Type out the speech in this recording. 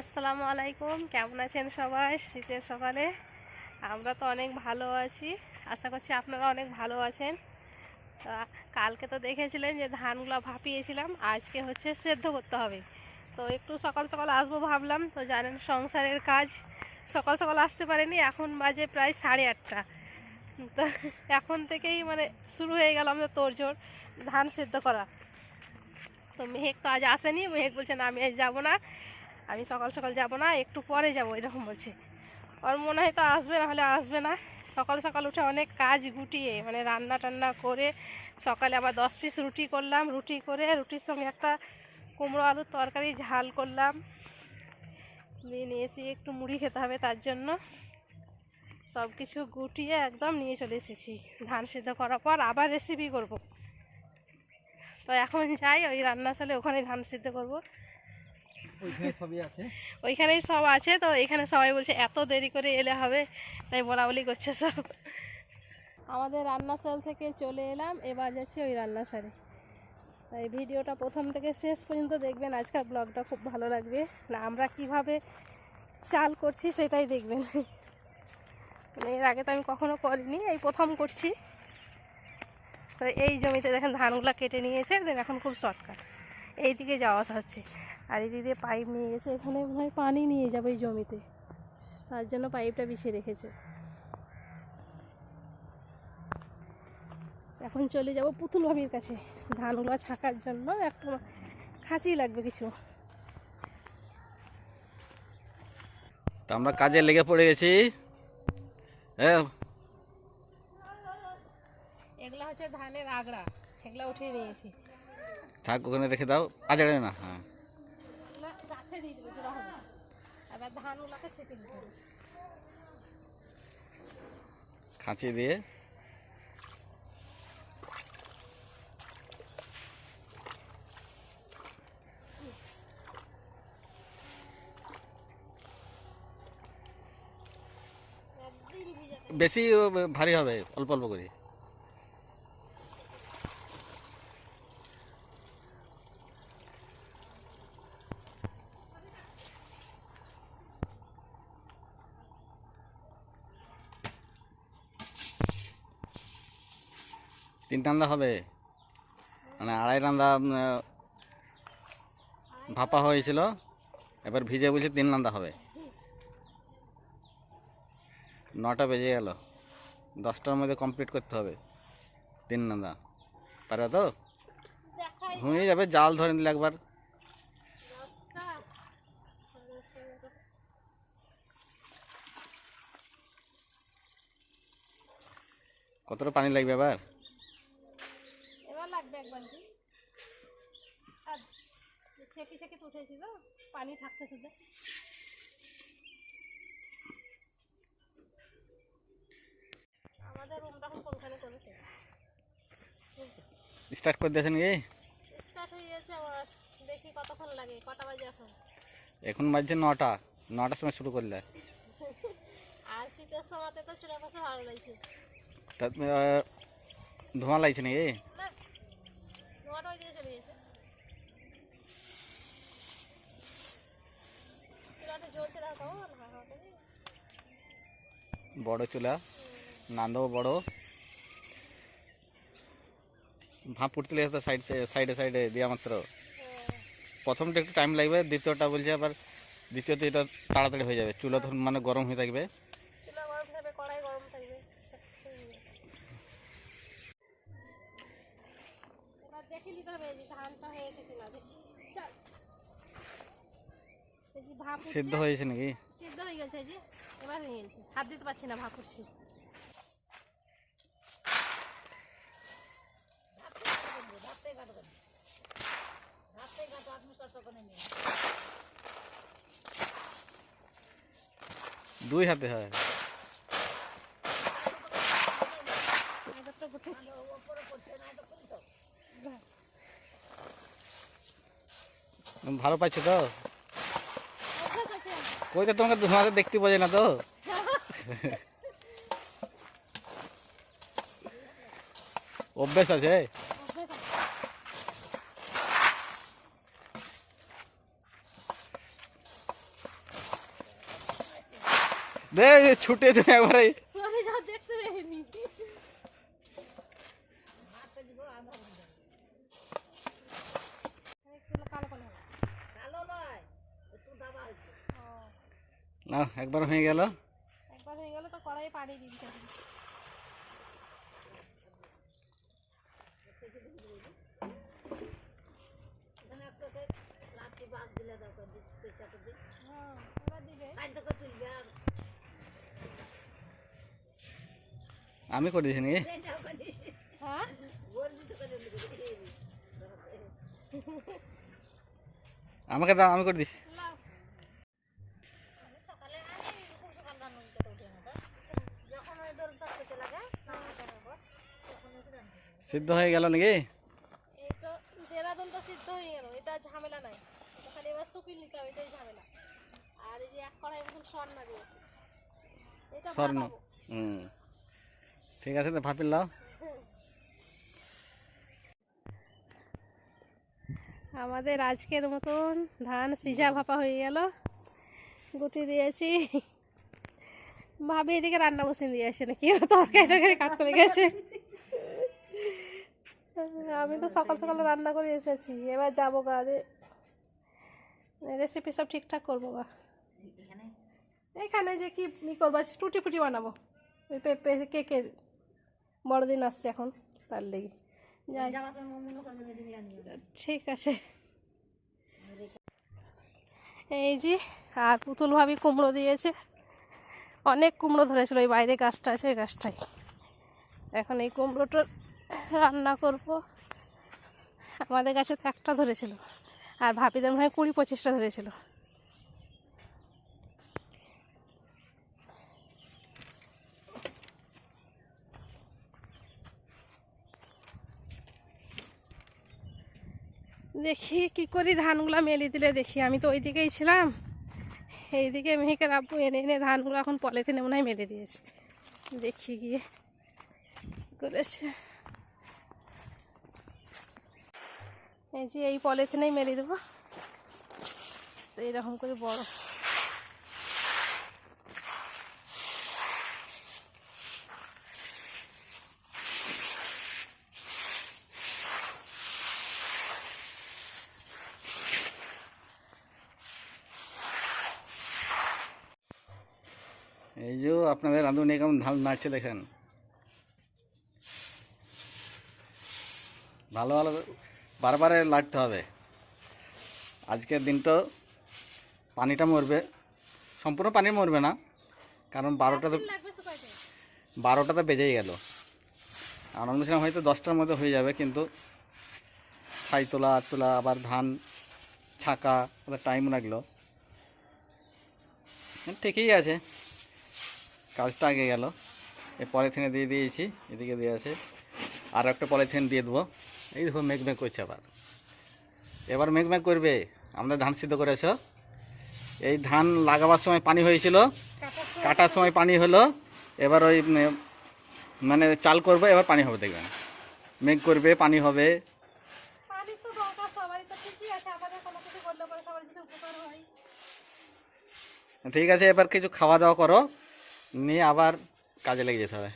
আসসালামু আলাইকুম, কেমন আছেন সবাই? শীতের সকালে আমরা তো অনেক ভালো আছি। আশা করছি আপনারা অনেক ভালো আছেন। তা কালকে তো দেখেছিলেন যে ধানগুলো ভাপিয়েছিলাম, আজকে হচ্ছে সেদ্ধ করতে হবে। তো একটু সকাল সকাল আসব ভাবলাম, তো জানেন সংসারের কাজ সকাল সকাল আসতে পারেনি, এখন বাজে প্রায় সাড়ে আটটা। তো এখন থেকেই মানে শুরু হয়ে গেল আমাদের তোড়জোড় ধান সেদ্ধ করা। তো মেহেক তো আজ আসেনি, মেহেক বলছেন আমি আজ যাব না। আমি সকাল সকাল যাব না, একটু পরে যাব, এরকম বলছে। ওর মনে হয় তো আসবে, না হলে আসবে না। সকাল সকাল উঠে অনেক কাজ গুটিয়ে মানে রান্না টান্না করে, সকালে আবার দশ পিস রুটি করলাম, রুটি করে রুটির সঙ্গে একটা কুমড়ো আলুর তরকারি ঝাল করলাম। দিয়ে নিয়ে এসে একটু মুড়ি খেতে হবে তার জন্য। সব কিছু গুটিয়ে একদম নিয়ে চলে এসেছি। ধান সিদ্ধ করার পর আবার রেসিপি করব। তো এখন যাই, ওই রান্নাশালে ওখানে ধান সিদ্ধ করব। ওইখানেই সব আছে, তো এখানে সবাই বলছে এত দেরি করে এলে হবে, তাই বলা বলি করছে সব। আমাদের রান্নাশাল থেকে চলে এলাম, এবার যাচ্ছি ওই রান্নাশালে। তাই ভিডিওটা প্রথম থেকে শেষ পর্যন্ত দেখবেন আজকাল ব্লগটা খুব ভালো লাগবে। না, আমরা কীভাবে চাল করছি সেটাই দেখবেন। মানে এর আগে তো আমি কখনো করিনি, এই প্রথম করছি। তো এই জমিতে দেখেন ধানগুলো কেটে নিয়েছে এখন খুব শর্টকাট। এই দিকে যাওয়া আসা হচ্ছে। আর এই দিকে পাইপ নিয়ে গেছে এখানে মনে হয় পানি নিয়ে যাবে এই জমিতে। তার জন্য পাইপটা বিছিয়ে রেখেছে। এখন চলে যাব পুতুল ভাবির কাছে। ধানগুলো ছাকার জন্য একটা খাঁচি লাগবে কিছু। তো আমরা কাজে লেগে পড়ে গেছি। হ্যাঁ। এগুলো হচ্ছে ধানের আগড়া এগুলো উঠিয়ে নিয়েছি। থাক ওখানে রেখে দাও। কাজে না হ্যাঁ। গাছে দিয়ে দেবো জোড়া হবে এবার ধানগুলোকে ছেটে দিতে হবে। খাঁচি দিয়ে। বেশি ভারী হবে অল্প অল্প করে। তিন রান্দা হবে? মানে আড়াই রান্দা ভাপা হয়েছিল এবার ভিজে বলছে তিন রান্দা হবে। নটা বেজে গেল। দশটার মধ্যে কমপ্লিট করতে হবে। তিন নান্দা পারবে তো? ঘুমিয়ে যাবে জাল ধরে নিলে একবার। কতটা পানি লাগবে আবার এবার লাগবে এক বালতি আর ছেঁকে ছেঁকে তো উঠেছিল পানি থাকছে শুধু আমাদের রুমটা এখন কোনখানে করেছে? স্টার্ট করে দিয়েছেন কি? স্টার্ট হয়ে গেছে আবার। দেখি কতক্ষণ লাগে কটা বাজে এখন? এখন বাজছে নটা নটার সময় শুরু করলে। আর শীতের সময়তে তো চুলা পাশে ভালো লাগছে। ধোঁয়া লাগছে নাকি? না নটা বাজে চলে গেছে চুলাটা জ্বলছে না কেমন হাওয়াটা দিয়ে। বড় চুলা নান্দও বড়। ভাপ উঠতে লেগে সাইড সাইডে সাইডে দেওয়া মাত্র। হ্যাঁ। প্রথমটা একটু টাইম লাগবে, দ্বিতীয়টা বলছে আবার দ্বিতীয়ত এটা তাড়াতাড়ি হয়ে যাবে। চুলা ধরুন মানে গরম হয়ে থাকবে। দেখে নিতে হবে ধানটা হয়েছে কিনা। দেখি। ভাপ সিদ্ধ হয়েছে নাকি? সিদ্ধ হয়ে গেছে যে এবার হয়ে গেছে। হাত দিতে পারছি না ভাপ উঠছে। দুই হাতে হয়। ভালো পাচ্ছ তো? कोई तो तुमको दुमा देखते बजे ना तो अभ्यास आ दे छुटे तुम्हें না একবার হয়ে গেল। একবার হয়ে গেল তো কড়াই পানি দিন আমি করে দিয়েছি নাকি হ্যাঁ? আমাকে দাও আমি করে দিছি লাও। সিদ্ধ হয়ে গেল নাকি? এই দেরাদুনটা সিদ্ধ হয়ে গেল এটা ঝামেলা নাই। খালি এবার শুকিয়ে নিতে হবে এটাই ঝামেলা। আর এই যে এক কড়াই মতন স্বর্ণা দিয়েছে। এটা স্বর্ণ। ভাপাবো। হুম। ঠিক আছে তো ভাপিল লাও আমাদের আজকের মতন ধান সিজা ভাপা হয়ে গেল। গুটি দিয়েছি। ভাবি এদিকে রান্না বসিয়ে দিয়ে আসে নাকি? তরকারি টরকারি কাট করে গেছে আমি তো সকাল সকাল রান্না করে এসেছি। এবার যাব কাজে রেসিপি সব ঠিকঠাক করব গা। এখানে যে কি ই করব টুটি ফুটি বানাবো। ওই পেঁপে কেকের। বড়দিন আসছে এখন, তার লেগে। যাই। ঠিক আছে। এই যে, আর পুতুল ভাবি কুমড়ো দিয়েছে। অনেক কুমড়ো ধরেছিল, ওই বাইরে গাছটা আছে, ওই গাছটাই। এখন এই কুমড়োটা রান্না করব। আমাদের কাছে তো একটা ধরেছিল। আর ভাবিদের মনে হয় কুড়ি পঁচিশটা ধরেছিল। দেখি কি করি, ধানগুলো মেলে দিলে দেখি। আমি তো ওই দিকেই ছিলাম। এইদিকে মেহেকে রাব্বু এনে এনে ধানগুলো এখন পলিথিনে মনে হয় মেলে দিয়েছে। দেখি গিয়ে করেছে। এই যে এই পলিথিনেই মেলে দেবো। তো এইরকম করে বড়। এই যে আপনাদের রাঁধুনি কেমন ধান নাচছে দেখেন। ভালো ভালো বারবারে লাগতে হবে। আজকের দিনটা পানিটা মরবে। সম্পূর্ণ পানি মরবে না কারণ বারোটা তো বারোটা তো বেজেই গেল। আর অনুষ্ঠান হয়তো দশটার মধ্যে হয়ে যাবে কিন্তু ছাই তোলা তোলা আবার ধান ছাকা ওদের টাইম লাগল। ঠিকই আছে। কাজটা আগে গেল। এই পলিথিনে দিয়ে দিয়েছি এদিকে দিয়ে আছে। আর একটা পলিথিন দিয়ে দেবো। এই দেখো মেঘ মেঘ করছে আবার। এবার মেঘ মেঘ করবে। আমাদের ধান সিদ্ধ করেছ। এই ধান লাগাবার সময় পানি হয়েছিল। কাটার সময় পানি হলো। এবার ওই মানে চাল করবে এবার পানি হবে দেখবেন। মেঘ করবে পানি হবে। ঠিক আছে এবার কিছু খাওয়া দাওয়া করো। নিয়ে আবার কাজে লেগে যেতে হবে।